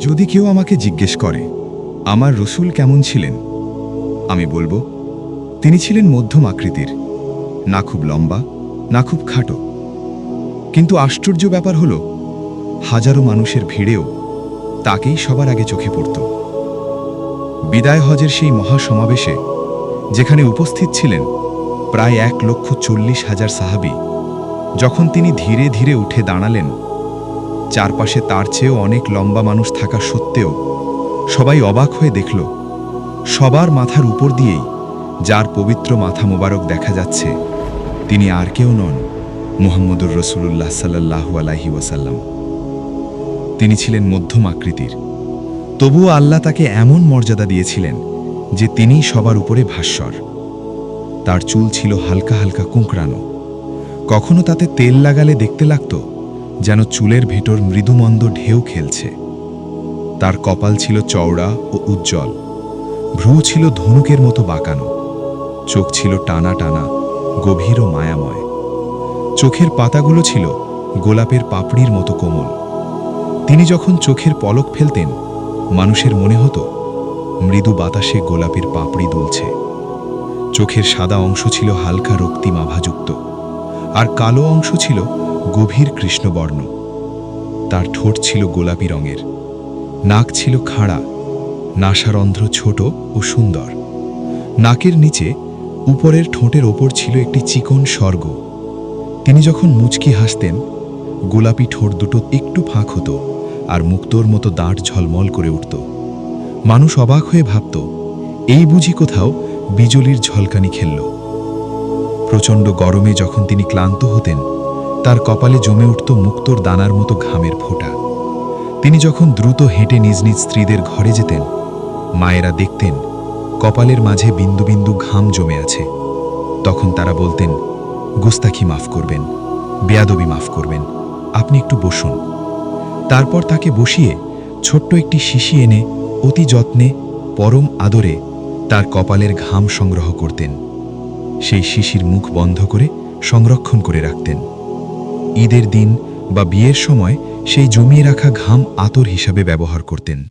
যদি কেউ আমাকে জিজ্ঞেস করে, আমার রসুল কেমন ছিলেন? আমি বলব, তিনি ছিলেন মধ্যম আকৃতির, না খুব লম্বা, না খুব খাটো। কিন্তু আশ্চর্য ব্যাপার হল, হাজারো মানুষের ভিড়েও তাকেই সবার আগে চোখে পড়ত। বিদায় হজের সেই মহাসমাবেশে, যেখানে উপস্থিত ছিলেন প্রায় এক লক্ষ চল্লিশ হাজার সাহাবি, যখন তিনি ধীরে ধীরে উঠে দাঁড়ালেন চারপাশে তার চেয়েও অনেক লম্বা মানুষ থাকা সত্ত্বেও সবাই অবাক হয়ে দেখল, সবার মাথার উপর দিয়েই যার পবিত্র মাথা মোবারক দেখা যাচ্ছে, তিনি আর কেউ নন মুহাম্মদুর রসুল্লাহ সাল্লাহু আলাহি ওয়াসাল্লাম। তিনি ছিলেন মধ্যম আকৃতির। তবুও আল্লাহ তাকে এমন মর্যাদা দিয়েছিলেন যে তিনিই সবার উপরে ভাস্বর। তার চুল ছিল হালকা হালকা কুঁকড়ানো। কখনো তাতে তেল লাগালে দেখতে লাগত যেন চুলের ভেতর মৃদুমন্দ ঢেউ খেলছে। তার কপাল ছিল চওড়া ও উজ্জ্বল। ভ্রু ছিল ধনুকের মতো বাঁকানো। চোখ ছিল টানা টানা, গভীর ও মায়াময়। চোখের পাতাগুলো ছিল গোলাপের পাপড়ির মতো কোমল। তিনি যখন চোখের পলক ফেলতেন, মানুষের মনে হতো, মৃদু বাতাসে গোলাপের পাপড়ি দুলছে। চোখের সাদা অংশ ছিল হালকা রক্তিম আভাযুক্ত। আর কালো অংশ ছিল গভীর কৃষ্ণবর্ণ। তার ঠোঁট ছিল গোলাপি রঙের। নাক ছিল খাড়া। নাসারন্ধ্র ছোট ও সুন্দর। নাকের নিচে, উপরের ঠোঁটের ওপর ছিল একটি চিকন স্বর্গ। তিনি যখন মুচকি হাসতেন, গোলাপি ঠোঁট দুটো একটু ফাঁক হতো আর মুক্তোর মতো দাঁড় ঝলমল করে উঠত। মানুষ অবাক হয়ে ভাবত, এই বুঝি কোথাও বিজলির ঝলকানি খেলল। প্রচণ্ড গরমে যখন তিনি ক্লান্ত হতেন তার কপালে জমে উঠত মুক্তোর দানার মতো ঘামের ফোঁটা। তিনি যখন দ্রুত হেঁটে নিজ নিজ স্ত্রীদের ঘরে যেতেন, মায়েরা দেখতেন, কপালের মাঝে বিন্দু বিন্দু ঘাম জমে আছে। তখন তারা বলতেন, গুস্তাখি মাফ করবেন, বেয়াদবি মাফ করবেন, আপনি একটু বসুন। তারপর তাকে বসিয়ে ছোট্ট একটি শিশি এনে অতি যত্নে, পরম আদরে তার কপালের ঘাম সংগ্রহ করতেন। সেই শিশির মুখ বন্ধ করে সংরক্ষণ করে রাখতেন। ঈদের দিন বা বিয়ের সময় সেই জমিয়ে রাখা ঘাম আতর হিসাবে ব্যবহার করতেন।